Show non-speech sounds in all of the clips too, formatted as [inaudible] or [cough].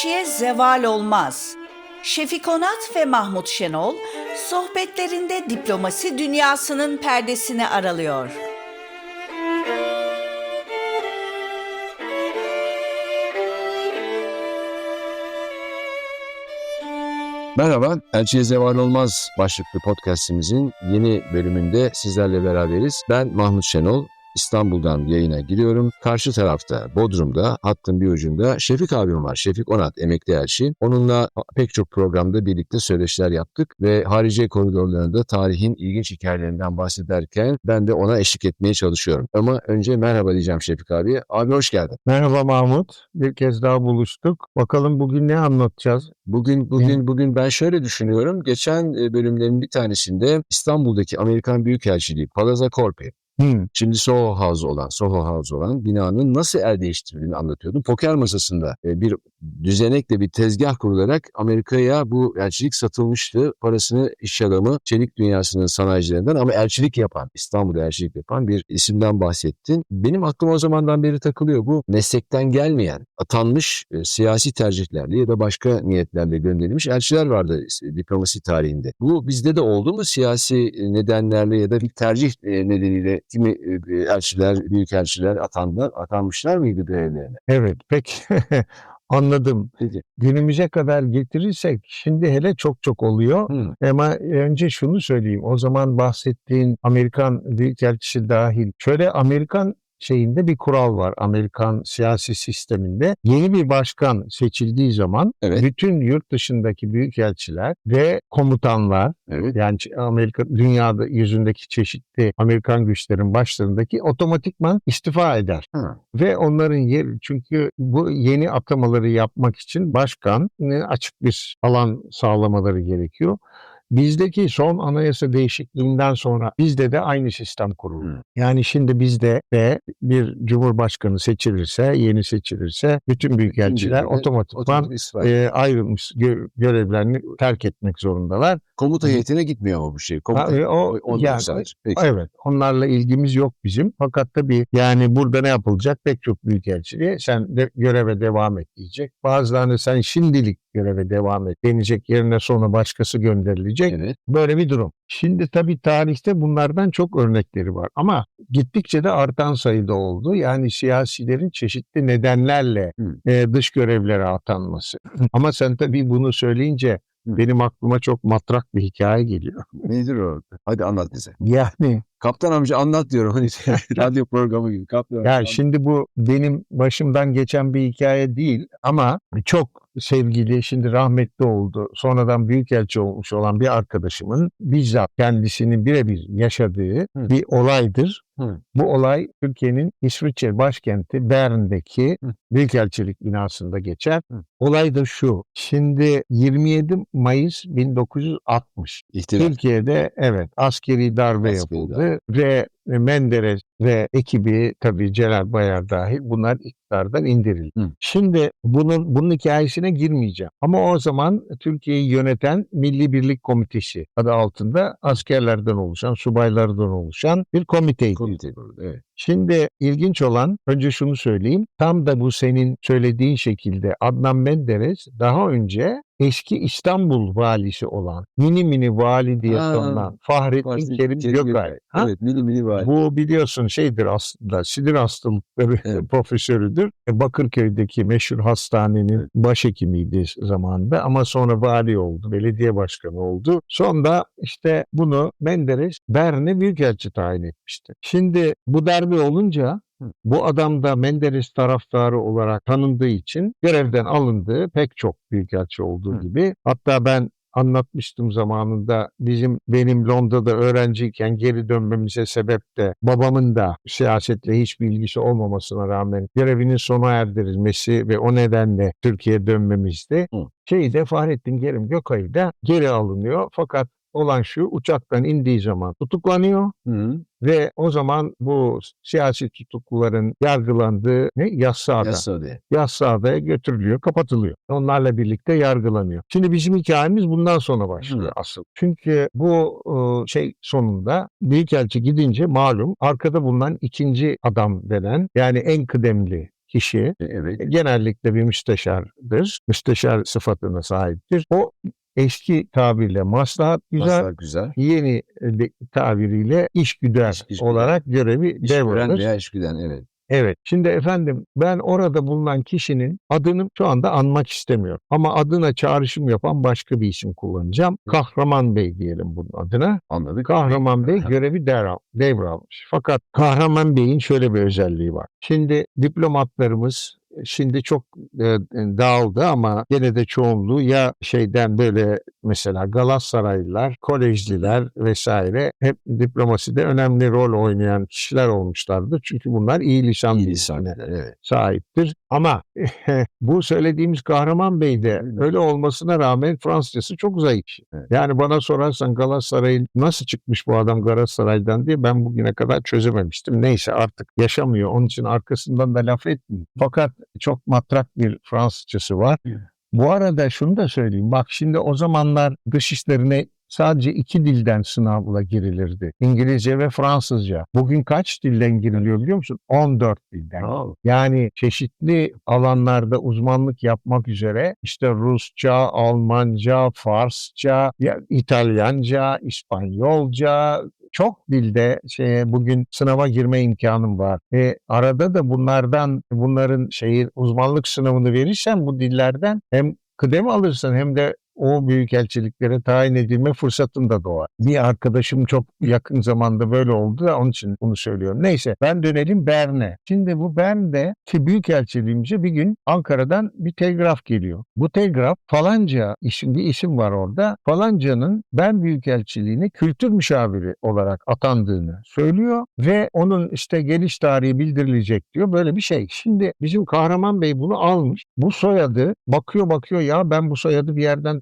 Elçiye zeval olmaz. Şefik Onat ve Mahmut Şenol sohbetlerinde diplomasi dünyasının perdesini aralıyor. Merhaba, Elçiye Zeval Olmaz başlıklı podcastimizin yeni bölümünde sizlerle beraberiz. Ben Mahmut Şenol, İstanbul'dan yayına giriyorum. Karşı tarafta, Bodrum'da, hattın bir ucunda Şefik abim var. Şefik Onat, emekli elçi. Onunla pek çok programda birlikte söyleşiler yaptık ve harici koridorlarında tarihin ilginç hikayelerinden bahsederken ben de ona eşlik etmeye çalışıyorum. Ama önce merhaba diyeceğim Şefik abi. Abi hoş geldin. Merhaba Mahmut. Bir kez daha buluştuk. Bakalım bugün ne anlatacağız? Bugün bugün bugün ben şöyle düşünüyorum. Geçen e, bölümlerin bir tanesinde İstanbul'daki Amerikan Büyükelçiliği Palazzo Corpi, Şimdi Soho House olan, Soho House olan binanın nasıl el değiştirdiğini anlatıyordum. Poker masasında e, bir düzenekle bir tezgah kurularak Amerika'ya bu elçilik satılmıştı. Parasını iş adamı çelik dünyasının sanayicilerinden ama elçilik yapan, İstanbul'da elçilik yapan bir isimden bahsettin. Benim aklıma o zamandan beri takılıyor bu meslekten gelmeyen, atanmış e, siyasi tercihlerle ya da başka niyetlerle gönderilmiş elçiler vardı e, diplomasi tarihinde. Bu bizde de oldu mu siyasi e, nedenlerle ya da bir tercih e, nedeniyle kimi elçiler, büyükelçiler atanlar, atanmışlar mıydı görevlerine? Evet, peki. [laughs] Anladım. Peki. Günümüze kadar getirirsek şimdi hele çok çok oluyor. Hı. Ama önce şunu söyleyeyim. O zaman bahsettiğin Amerikan Büyükelçisi dahil. Şöyle Amerikan şeyinde bir kural var. Amerikan siyasi sisteminde. Yeni bir başkan seçildiği zaman Evet. bütün yurt dışındaki büyükelçiler ve komutanlar Evet. yani Amerika dünyada yüzündeki çeşitli Amerikan güçlerin başlarındaki otomatikman istifa eder. Ha. Ve onların yeri çünkü bu yeni atamaları yapmak için başkan e, açık bir alan sağlamaları gerekiyor. Bizdeki son anayasa değişikliğinden sonra bizde de aynı sistem kuruldu. Hı. Yani şimdi bizde de bir cumhurbaşkanı seçilirse, yeni seçilirse bütün büyükelçiler otomatikman Otomatik e, ayrılmış gö- görevlerini terk etmek zorundalar. Komuta heyetine gitmiyor mu bu şey? Komuta, Ha, e, o Ondan yani sadece. Peki. Evet, onlarla ilgimiz yok bizim. Fakat tabii yani burada ne yapılacak? Pek çok büyükelçiliğe sen de göreve devam et diyecek. Bazılarını sen şimdilik göreve devam et denecek yerine sonra başkası gönderilecek. Evet. Böyle bir durum. Şimdi tabii tarihte bunlardan çok örnekleri var ama gittikçe de artan sayıda oldu. Yani siyasilerin çeşitli nedenlerle Hı. e, dış görevlere atanması. [laughs] ama sen tabii bunu söyleyince Hı. benim aklıma çok matrak bir hikaye geliyor. Nedir o? Hadi anlat bize. Yani Kaptan amca anlat diyorum. Hani [laughs] [laughs] radyo programı gibi. Kaptan amca Ya anlat. şimdi bu benim başımdan geçen bir hikaye değil ama çok sevgili şimdi rahmetli oldu. Sonradan büyükelçi olmuş olan bir arkadaşımın bizzat kendisini birebir yaşadığı Hı. bir olaydır. Hı. Bu olay Türkiye'nin İsviçre başkenti Bern'deki Hı. büyükelçilik binasında geçer. Hı. Olay da şu. Şimdi 27 Mayıs 1960 İhtilal. Türkiye'de evet askeri darbe Askeri yapıldı ve Menderes ve ekibi tabii Celal Bayar dahil bunlar iktidardan indirildi. Hı. Şimdi bunun bunun hikayesine girmeyeceğim. Ama o zaman Türkiye'yi yöneten Milli Birlik Komitesi adı altında askerlerden oluşan, subaylardan oluşan bir komiteydi. Komite. Evet. Şimdi ilginç olan önce şunu söyleyeyim. Tam da bu senin söylediğin şekilde Adnan Menderes daha önce eski İstanbul valisi olan mini mini vali diye Ha, tanınan Fahrettin Fahrettin Kerim Gökay. Ha? Evet. Mini mini var. Bu biliyorsun şeydir aslında sinir hastalıkları Evet. [laughs] profesörüdür. E, Bakırköy'deki meşhur hastanenin Evet. başhekimiydi zamanında ama sonra vali oldu, belediye başkanı oldu. Sonra işte bunu Menderes Bern'e büyükelçi tayin etmişti. Şimdi bu darbe olunca. Bu adam da Menderes taraftarı olarak tanındığı için görevden alındığı pek çok büyükelçi olduğu Hı. gibi. Hatta ben anlatmıştım zamanında bizim benim Londra'da öğrenciyken geri dönmemize sebep de babamın da siyasetle hiç bilgisi olmamasına rağmen görevinin sona erdirilmesi ve o nedenle Türkiye'ye dönmemizdi. Hı. Şeyde Fahrettin Kerim Gökay da geri alınıyor fakat olan şu uçaktan indiği zaman tutuklanıyor Hı. ve o zaman bu siyasi tutukluların yargılandığı ne yassıada Yasa diye. Yassıada'ya götürülüyor, kapatılıyor. Onlarla birlikte yargılanıyor. Şimdi bizim hikayemiz bundan sonra başlıyor Hı. asıl. Çünkü bu e, şey sonunda Büyükelçi gidince malum arkada bulunan ikinci adam denen yani en kıdemli kişi E, Evet. genellikle bir müsteşardır. Müsteşar sıfatına sahiptir. O eski tabirle maslahat güzel, Güzel. güzel. yeni e, tabiriyle işgüdar İş- işgüdar. olarak görevi İş gören devralır. veya iş güden evet. Evet. Şimdi efendim ben orada bulunan kişinin adını şu anda anmak istemiyorum. Ama adına çağrışım yapan başka bir isim kullanacağım. Kahraman Bey diyelim bunun adına. Anladık. Kahraman Bey görevi devral, devralmış. Fakat Kahraman Bey'in şöyle bir özelliği var. Şimdi diplomatlarımız şimdi çok dağıldı ama gene de çoğunluğu ya şeyden böyle mesela Galatasaraylılar, kolejliler vesaire hep diplomaside önemli rol oynayan kişiler olmuşlardır. Çünkü bunlar iyi lisan İyi. Evet. sahiptir. Ama [laughs] bu söylediğimiz Kahraman Bey de öyle olmasına rağmen Fransızcası çok zayıf. Evet. Yani bana sorarsan Galatasaray'ın nasıl çıkmış bu adam Galatasaray'dan diye ben bugüne kadar çözememiştim. Neyse artık yaşamıyor. Onun için arkasından da laf etmeyeyim. Fakat çok matrak bir Fransızcası var. Evet. Bu arada şunu da söyleyeyim. Bak şimdi o zamanlar dış işlerine sadece iki dilden sınavla girilirdi. İngilizce ve Fransızca. Bugün kaç dilden giriliyor biliyor musun? 14 dilden. Tamam. Yani çeşitli alanlarda uzmanlık yapmak üzere işte Rusça, Almanca, Farsça, ya İtalyanca, İspanyolca çok dilde şeye bugün sınava girme imkanım var. E, arada da bunlardan bunların şeyi uzmanlık sınavını verirsen bu dillerden hem kıdem alırsın hem de o büyükelçiliklere tayin edilme fırsatın da doğar. Bir arkadaşım çok yakın zamanda böyle oldu da onun için bunu söylüyorum. Neyse ben dönelim Bern'e. Şimdi bu Bern'de ki büyükelçiliğimce bir gün Ankara'dan bir telgraf geliyor. Bu telgraf falanca isim bir isim var orada. Falancanın ben büyükelçiliğine kültür müşaviri olarak atandığını söylüyor ve onun işte geliş tarihi bildirilecek diyor. Böyle bir şey. Şimdi bizim Kahraman Bey bunu almış. Bu soyadı bakıyor bakıyor ya ben bu soyadı bir yerden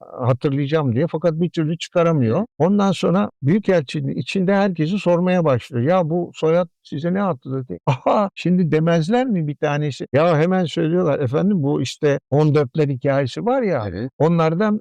hatırlayacağım diye fakat bir türlü çıkaramıyor. Ondan sonra Büyükelçinin içinde herkesi sormaya başlıyor. Ya bu soyad size ne hatırladı? [laughs] Aha şimdi demezler mi bir tanesi? Ya hemen söylüyorlar efendim bu işte 14'ler hikayesi var ya Evet. onlardan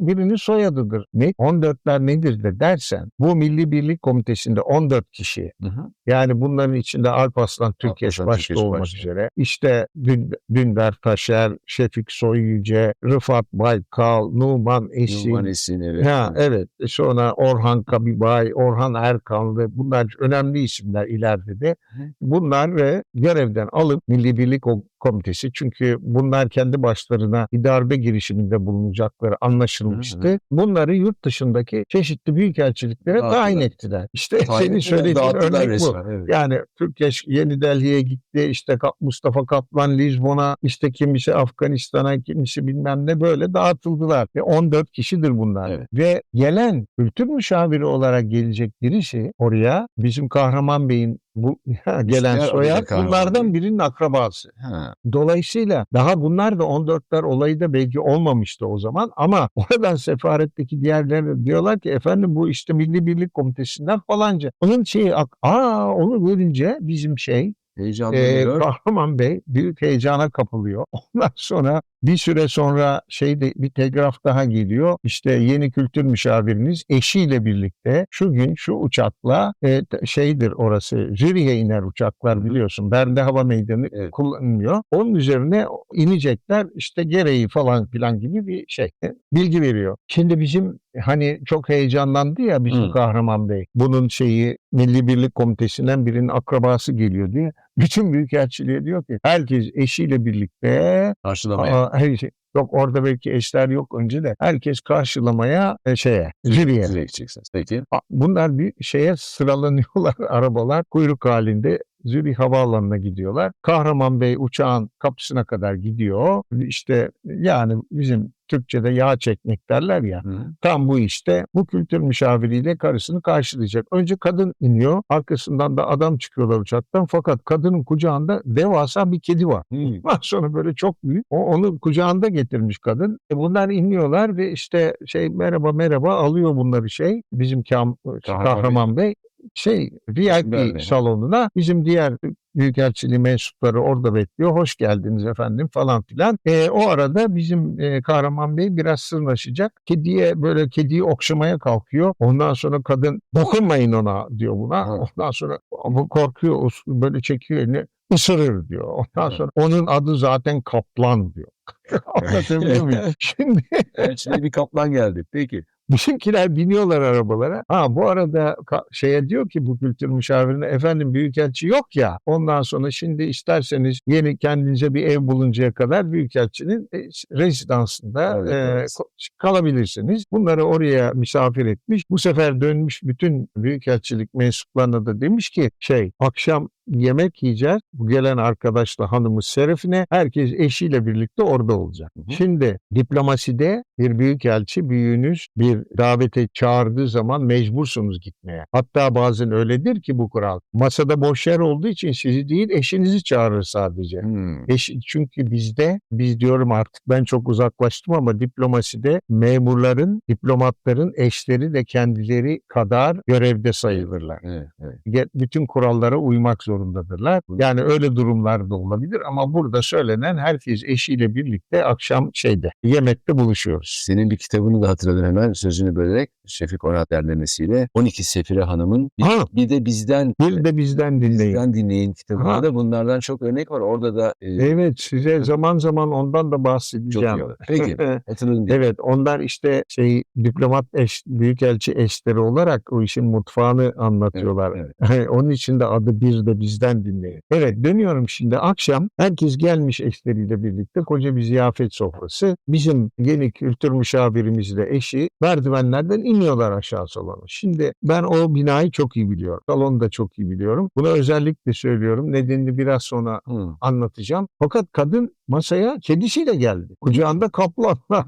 birinin soyadıdır. Ne? 14'ler nedir de dersen bu Milli Birlik Komitesi'nde 14 kişi Hı hı. yani bunların içinde Alparslan Türkeş Alparslan başta Türkeş olmak başta. üzere işte Dün, Dündar Taşer, Şefik Soyyüce, Rıfat Baykal, Numan Esin, Numan Esin evet. Ha, evet. E Sonra Orhan Kabibay, Orhan Erkanlı bunlar önemli isimler ileride de. Hı. Bunlar ve görevden alıp Milli Birlik Komitesi çünkü bunlar kendi başlarına bir darbe girişiminde bulunacakları anlaşılmıştı. Hı Bunları yurt dışındaki çeşitli büyükelçiliklere Dağıttılar. tayin ettiler. İşte Tayin senin söylediğin örnek bu. resmen, evet. Yani Türkeş Yeni Delhi'ye gitti. işte Mustafa Kaplan Lizbon'a işte kimisi Afganistan'a kimisi bilmem ne böyle dağıtıldılar. Ve 14 kişidir bunlar. Evet. Ve gelen kültür müşaviri olarak gelecek birisi oraya bizim Kahraman Bey'in bu [laughs] gelen İşte soyad bunlardan birinin akrabası. Ha. Dolayısıyla daha bunlar da 14'ler olayı da belki olmamıştı o zaman ama [laughs] oradan sefaretteki diğerleri diyorlar ki efendim bu işte Milli Birlik Komitesi'nden falanca. Onun şeyi aa onu görünce bizim şey Heyecanlanıyor. Kahraman Bey büyük heyecana kapılıyor. [laughs] Ondan sonra bir süre sonra şeyde bir telgraf daha geliyor. İşte yeni kültür müşaviriniz eşiyle birlikte şu gün şu uçakla e, şeydir orası Zürih'e iner uçaklar biliyorsun. Bern'de hava meydanı Evet. kullanılıyor. Onun üzerine inecekler işte gereği falan filan gibi bir şey e, bilgi veriyor. Şimdi bizim hani çok heyecanlandı ya bizim Hı. Kahraman Bey. Bunun şeyi Milli Birlik Komitesi'nden birinin akrabası geliyor diye. Bütün büyükelçiliğe diyor ki herkes eşiyle birlikte Karşılamaya. aa, her şey, yok orada belki eşler yok önce de herkes karşılamaya e, şeye Züriye. Direkt gideceksiniz. Peki. Bunlar bir şeye sıralanıyorlar [laughs] arabalar kuyruk halinde Zürih Havaalanı'na gidiyorlar. Kahraman Bey uçağın kapısına kadar gidiyor. İşte yani bizim Türkçe'de yağ çekmek derler ya. Hı. Tam bu işte bu kültür müşaviriyle karısını karşılayacak. Önce kadın iniyor, arkasından da adam çıkıyorlar uçaktan. Fakat kadının kucağında devasa bir kedi var. Hı. [laughs] Sonra böyle çok büyük. O onu kucağında getirmiş kadın. E bunlar iniyorlar ve işte şey merhaba merhaba alıyor bunları şey. Bizim kam, Kahraman kahraman, Bey şey. VIP salonuna bizim diğer Büyükelçiliği mensupları orada bekliyor. Hoş geldiniz efendim falan filan. E, o arada bizim e, Kahraman Bey biraz sırnaşacak. Kediye böyle kediyi okşamaya kalkıyor. Ondan sonra kadın dokunmayın ona diyor buna. Ha. Ondan sonra bu korkuyor böyle çekiyor elini ısırır diyor. Ondan sonra onun adı zaten kaplan diyor. [laughs] Anlatabiliyor muyum? [laughs] Şimdi Elçiliğe bir kaplan geldi. Peki. Bizimkiler biniyorlar arabalara. Ha bu arada şeye diyor ki bu kültür müşavirine efendim büyükelçi yok ya. Ondan sonra şimdi isterseniz yeni kendinize bir ev buluncaya kadar büyükelçinin e, rezidansında Evet, e, evet. kalabilirsiniz. Bunları oraya misafir etmiş. Bu sefer dönmüş bütün büyükelçilik mensuplarına da demiş ki şey akşam yemek yiyeceğiz. Bu gelen arkadaşla hanımı Serafine herkes eşiyle birlikte orada olacak. Hı hı. Şimdi diplomaside bir büyükelçi büyüğünüz bir davete çağırdığı zaman mecbursunuz gitmeye. Hatta bazen öyledir ki bu kural. Masada boş yer olduğu için sizi değil eşinizi çağırır sadece. Hmm. Eş, çünkü bizde, biz diyorum artık ben çok uzaklaştım ama diplomaside memurların, diplomatların eşleri de kendileri kadar görevde sayılırlar. Evet, evet. Bütün kurallara uymak zorundadırlar. Yani öyle durumlar da olabilir ama burada söylenen herkes eşiyle birlikte akşam şeyde, yemekte buluşuyoruz. Senin bir kitabını da hatırladım hemen sözünü bölerek Şefik Onat derlemesiyle 12 Sefire Hanım'ın bir, Ha. bir de bizden Bir de bizden dinleyin. bizden dinleyin kitabında Ha. da bunlardan çok örnek var. Orada da e, Evet size zaman zaman ondan da çok bahsedeceğim. iyi olur. Peki [laughs] hatırladım. Evet onlar işte şey diplomat eş, büyükelçi eşleri olarak o işin mutfağını anlatıyorlar. Evet, [laughs] Onun için de adı bir de bizden dinleyin. Evet dönüyorum şimdi akşam herkes gelmiş eşleriyle birlikte koca bir ziyafet sofrası. Bizim yeni kültür müşavirimizle eşi merdivenlerden iniyorlar aşağı salona. Şimdi ben o binayı çok iyi biliyorum. Salonu da çok iyi biliyorum. Bunu özellikle söylüyorum. Nedenini biraz sonra Hı. anlatacağım. Fakat kadın masaya kedisiyle geldi. Kucağında kaplanla. [laughs]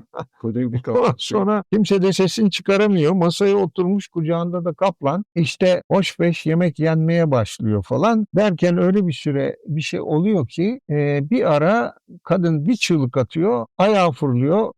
Sonra kimse de sesini çıkaramıyor. Masaya oturmuş kucağında da kaplan. İşte hoş beş yemek yenmeye başlıyor falan. Derken öyle bir süre bir şey oluyor ki e, bir ara kadın bir çığlık atıyor. Ayağı fırlıyor.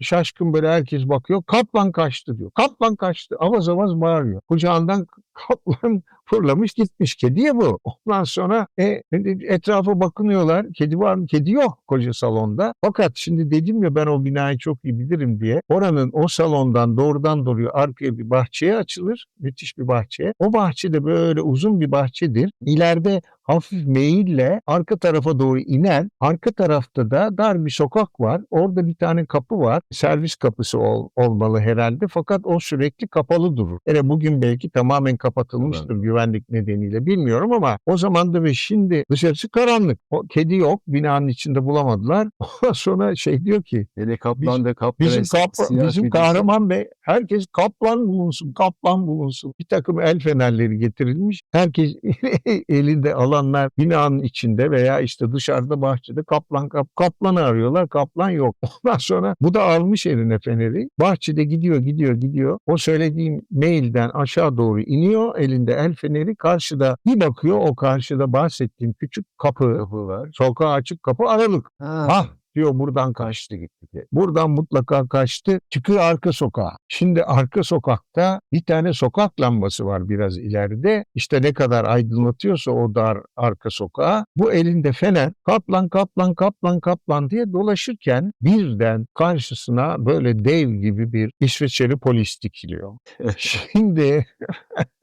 Şaşkın böyle herkes bakıyor. Kaplan kaçtı diyor. Kaplan kaçtı. Avaz avaz bağırıyor. Kucağından [laughs] kaplan fırlamış gitmiş. Kediye bu. Ondan sonra e, etrafa bakınıyorlar. Kedi var mı? Kedi yok koca salonda. Fakat şimdi dedim ya ben o binayı çok iyi bilirim diye. Oranın o salondan doğrudan doğruya arkaya bir bahçeye açılır. Müthiş bir bahçe. O bahçede böyle uzun bir bahçedir. İleride hafif meyille arka tarafa doğru iner. Arka tarafta da dar bir sokak var. Orada bir tane kapı var. Servis kapısı ol- olmalı herhalde. Fakat o sürekli kapalı durur. Yani bugün belki tamamen kapatılmıştır güvenlik nedeniyle bilmiyorum ama o zaman da ve şimdi dışarısı karanlık. O kedi yok. Binanın içinde bulamadılar. [laughs] Sonra şey diyor ki Hele kaplan da kaplan. Bizim, kaplan, bizim kahraman bey herkes kaplan bulunsun, kaplan bulunsun. Bir takım el fenerleri getirilmiş. Herkes [laughs] elinde alanlar binanın içinde veya işte dışarıda bahçede kaplan kap, kaplanı arıyorlar. Kaplan yok. [laughs] Ondan sonra bu da almış eline feneri. Bahçede gidiyor gidiyor gidiyor. O söylediğim mailden aşağı doğru iniyor. Elinde el feneri karşıda bir bakıyor o karşıda bahsettiğim küçük kapı. Kapı var. Sokağa açık kapı aralık. Ha. Ah diyor buradan kaçtı. Gitti. Buradan mutlaka kaçtı. Çıkıyor arka sokağa. Şimdi arka sokakta bir tane sokak lambası var biraz ileride. İşte ne kadar aydınlatıyorsa o dar arka sokağa. Bu elinde fener kaplan kaplan kaplan kaplan diye dolaşırken birden karşısına böyle dev gibi bir İsviçreli polis dikiliyor. Şimdi [laughs]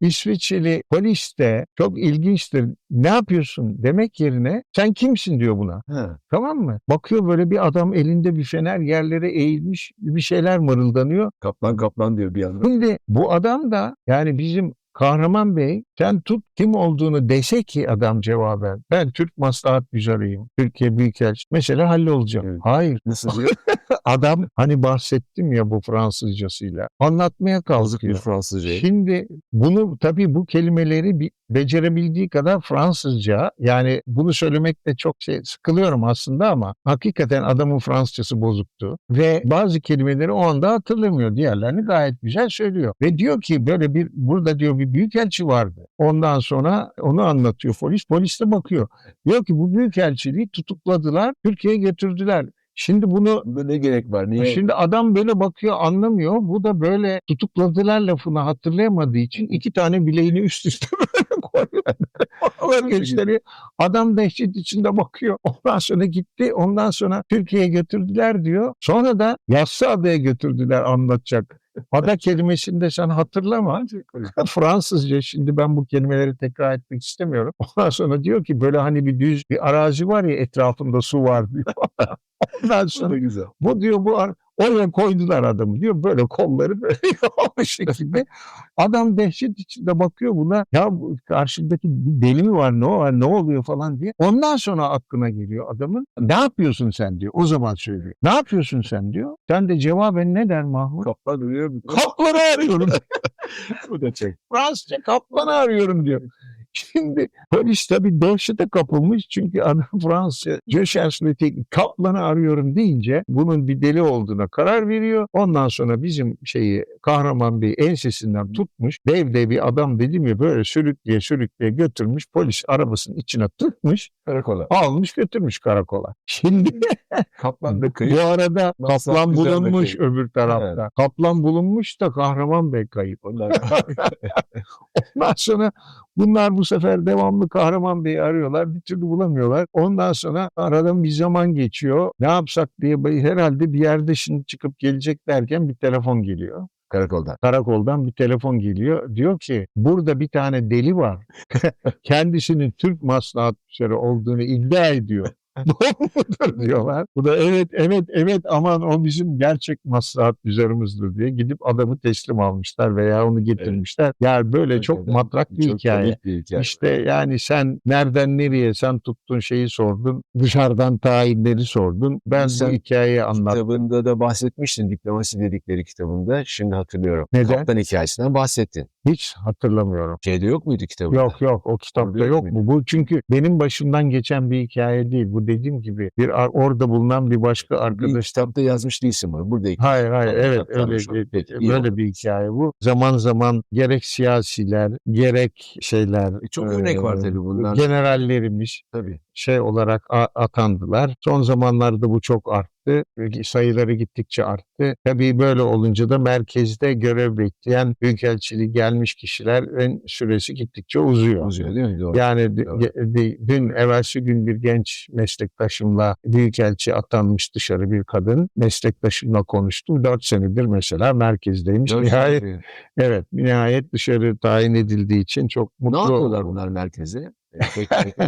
İsviçreli polis de çok ilginçtir. Ne yapıyorsun demek yerine sen kimsin diyor buna. Ha. Tamam mı? Bakıyor böyle bir adam elinde bir fener yerlere eğilmiş bir şeyler mırıldanıyor. Kaplan kaplan diyor bir anda. Şimdi bu adam da yani bizim Kahraman Bey sen tut kim olduğunu dese ki adam cevaben ben Türk maslahat güzarıyım. Türkiye Büyükelçi. Mesela hallolacağım. Evet. Hayır. Nasıl diyor? [laughs] Adam hani bahsettim ya bu Fransızcasıyla. Anlatmaya Kazık bir kalkıyor. Fransızca. Şimdi bunu tabii bu kelimeleri becerebildiği kadar Fransızca yani bunu söylemekte çok şey sıkılıyorum aslında ama hakikaten adamın Fransızcası bozuktu ve bazı kelimeleri o anda hatırlamıyor. Diğerlerini gayet güzel söylüyor. Ve diyor ki böyle bir burada diyor bir büyükelçi vardı. Ondan sonra onu anlatıyor polis. Polis de bakıyor. Diyor ki bu büyükelçiliği tutukladılar, Türkiye'ye götürdüler. Şimdi bunu ne gerek var? Niye? Şimdi adam böyle bakıyor anlamıyor. Bu da böyle tutukladılar lafını hatırlayamadığı için iki tane bileğini üst üste [laughs] böyle koyuyor. Gösteriyor. Adam dehşet içinde bakıyor. Ondan sonra gitti. Ondan sonra Türkiye'ye götürdüler diyor. Sonra da Yassıada'ya götürdüler anlatacak. Ada kelimesini de sen hatırlama. [laughs] Fransızca şimdi ben bu kelimeleri tekrar etmek istemiyorum. [laughs] Ondan sonra diyor ki böyle hani bir düz bir arazi var ya etrafında su var diyor. [laughs] Ondan sonra güzel. bu diyor bu ar- oraya koydular adamı diyor böyle kolları böyle [laughs] o şekilde. Adam dehşet içinde bakıyor buna. Ya bir deli mi var ne var ne oluyor falan diye. Ondan sonra aklına geliyor adamın. Ne yapıyorsun sen diyor. O zaman söylüyor. Ne yapıyorsun sen diyor. Sen de cevaben ne der Mahmut? Kaplan mu? Kaplanı arıyorum. [laughs] Bu da çek. Fransızca kaplanı arıyorum diyor. Şimdi polis tabii dehşete kapılmış çünkü adam [laughs] Fransızca Jöşers'le kaplanı arıyorum deyince bunun bir deli olduğuna karar veriyor. Ondan sonra bizim şeyi kahraman bey ensesinden tutmuş. Devde bir adam dedim ya böyle sürükleye sürükleye götürmüş. Polis arabasının içine tıkmış Karakola. almış götürmüş karakola. Şimdi [laughs] Kaplan da kayıp. bu arada Maksat kaplan bulunmuş kayıp. öbür tarafta. Kaplan bulunmuş da kahraman bey kayıp. Onlar [laughs] Ondan sonra bunlar bu sefer devamlı Kahraman Bey'i arıyorlar. Bir türlü bulamıyorlar. Ondan sonra aradan bir zaman geçiyor. Ne yapsak diye herhalde bir yerde şimdi çıkıp gelecek derken bir telefon geliyor. karakoldan. Karakoldan bir telefon geliyor. Diyor ki burada bir tane deli var. [laughs] Kendisinin Türk maslahat müşteri olduğunu iddia ediyor. [laughs] Doğru mudur diyorlar. Bu da evet evet evet aman o bizim gerçek maslahat üzerimizdir diye gidip adamı teslim almışlar veya onu getirmişler. Yani böyle çok Hakikaten matrak bir çok hikaye. bir hikaye. İşte yani sen nereden nereye sen tuttun şeyi sordun. Dışarıdan tayinleri sordun. Ben Sen bu hikayeyi anlattım. Kitabında da bahsetmiştin diplomasi dedikleri kitabında. Şimdi hatırlıyorum. Neden? Kaptan hikayesinden bahsettin. Hiç hatırlamıyorum. Şeyde yok muydu kitabında? Yok yok o kitapta Orada yok yok muydu? mu? Bu çünkü benim başımdan geçen bir hikaye değil. Bu dediğim gibi bir orada bulunan bir başka Bir arkadaş. kitapta yazmış değilsin bunu. Burada Hayır hayır Tamam, evet öyle bir- Peki, böyle oldu. bir hikaye bu. Zaman zaman gerek siyasiler gerek şeyler E, çok örnek var e, tabii bunlar. Generallerimiz Tabii. Şey olarak atandılar. Son zamanlarda bu çok arttı. Sayıları gittikçe arttı. Tabii böyle olunca da merkezde görev bekleyen büyükelçiliği gelmiş kişilerin süresi gittikçe uzuyor. Uzuyor değil mi? Doğru. Yani Doğru. dün evvelsi gün bir genç meslektaşımla büyükelçi atanmış dışarı bir kadın meslektaşımla konuştum. Dört senedir mesela merkezdeymiş. Dört nihayet evet nihayet dışarı tayin edildiği için çok Ne mutlu. yapıyorlar bunlar merkeze?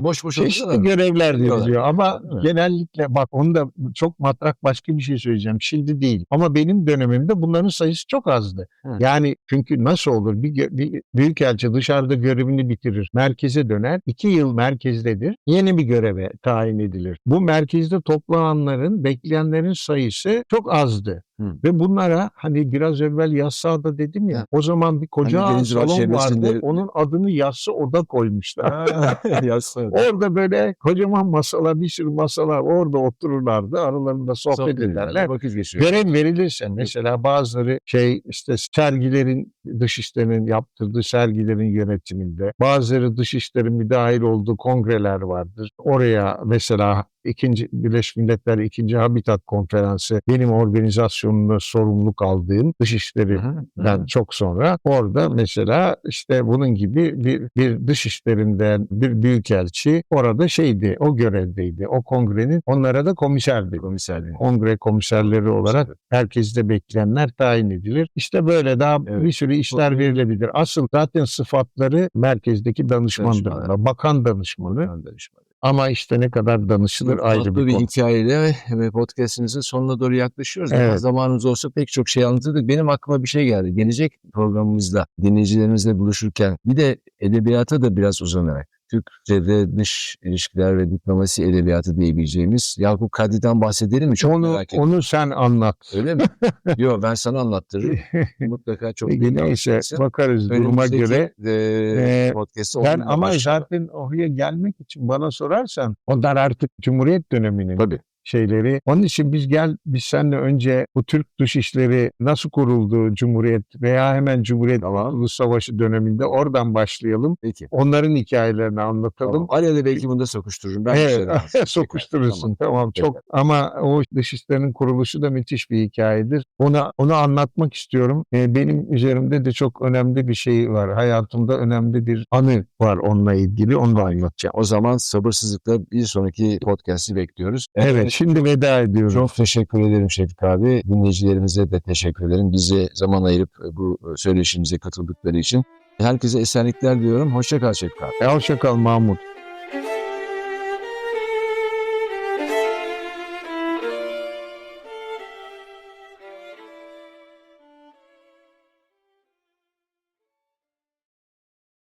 Boş boş Çeşitli görevler Yapıyorlar. veriliyor ama Değil genellikle bak onu da çok matrak başka bir şey söyleyeceğim. Şimdi değil ama benim dönemimde bunların sayısı çok azdı. Hı. Yani çünkü nasıl olur bir, bir büyükelçi dışarıda görevini bitirir. Merkeze döner. iki yıl merkezdedir. Yeni bir göreve tayin edilir. Bu merkezde toplananların, bekleyenlerin sayısı çok azdı. Hı. Ve bunlara hani biraz evvel Yassıada dedim ya Hı. o zaman bir koca Hani salon vardı. Onun adını Yassı Oda koymuşlar. [laughs] Yazsana. Orada böyle kocaman masalar, bir sürü masalar orada otururlardı. Aralarında sohbet, Sohbet ederler. ederler. Vakit geçiyor. Görev verilirse mesela bazıları şey işte sergilerin dışişlerinin yaptırdığı sergilerin yönetiminde bazıları dışişlerin müdahil olduğu kongreler vardır. Oraya mesela ikinci Birleşmiş Milletler ikinci Habitat Konferansı benim organizasyonumda sorumluluk aldığım dışişleri Hı hı, hı. den çok sonra orada mesela işte bunun gibi bir, bir dış işlerinden bir büyükelçi orada şeydi o görevdeydi. O kongrenin onlara da komiserdi. Komiserliği. Kongre komiserleri olarak herkeste bekleyenler tayin edilir. İşte böyle daha Evet. bir sürü işler verilebilir. Asıl zaten sıfatları merkezdeki danışmandır. Danışmanlar. Bakan danışmanı. Ben danışmanım. Ama işte ne kadar danışılır ayrı tatlı bir bir konu. hikayeyle ve podcastimizin sonuna doğru yaklaşıyoruz. Ama Evet. zamanımız olsa pek çok şey anlatırdık. Benim aklıma bir şey geldi. Gelecek programımızda dinleyicilerimizle buluşurken bir de edebiyata da biraz uzanarak Türkçe'de dış ilişkiler ve diplomasi edebiyatı diyebileceğimiz Yakup Kadri'den bahsedelim mi? Çok Onu, merak onu sen anlat. Öyle mi? [laughs] Yok ben sana anlattırırım. [laughs] Mutlaka çok Peki neyse anlatırsın. bakarız duruma göre. e, Ee, podcast'ı Ben ama başlayalım. zaten oraya gelmek için bana sorarsan onlar artık Cumhuriyet döneminin Tabii. Şeyleri. Onun için biz gel biz seninle önce bu Türk Dışişleri nasıl kuruldu Cumhuriyet veya hemen Cumhuriyet Kurtuluş Savaşı döneminde oradan başlayalım. Peki. Onların hikayelerini anlatalım. Tamam. Araya da belki bunu da sokuştururum. Ben Evet, [laughs] sokuşturursun. Tamam, Peki. çok ama o dışişlerinin kuruluşu da müthiş bir hikayedir. Ona onu anlatmak istiyorum. Ee, benim üzerimde de çok önemli bir şey var. Hayatımda önemli bir anı var onunla ilgili. Onu da anlatacağım. O zaman sabırsızlıkla bir sonraki podcast'i bekliyoruz. Evet, şimdi veda ediyorum. Çok teşekkür ederim Şefik abi. Dinleyicilerimize de teşekkür ederim. Bize zaman ayırıp e, bu söyleşimize katıldıkları için. Herkese esenlikler diyorum. Hoşça kal Şefik abi. Hoşça kal Mahmut.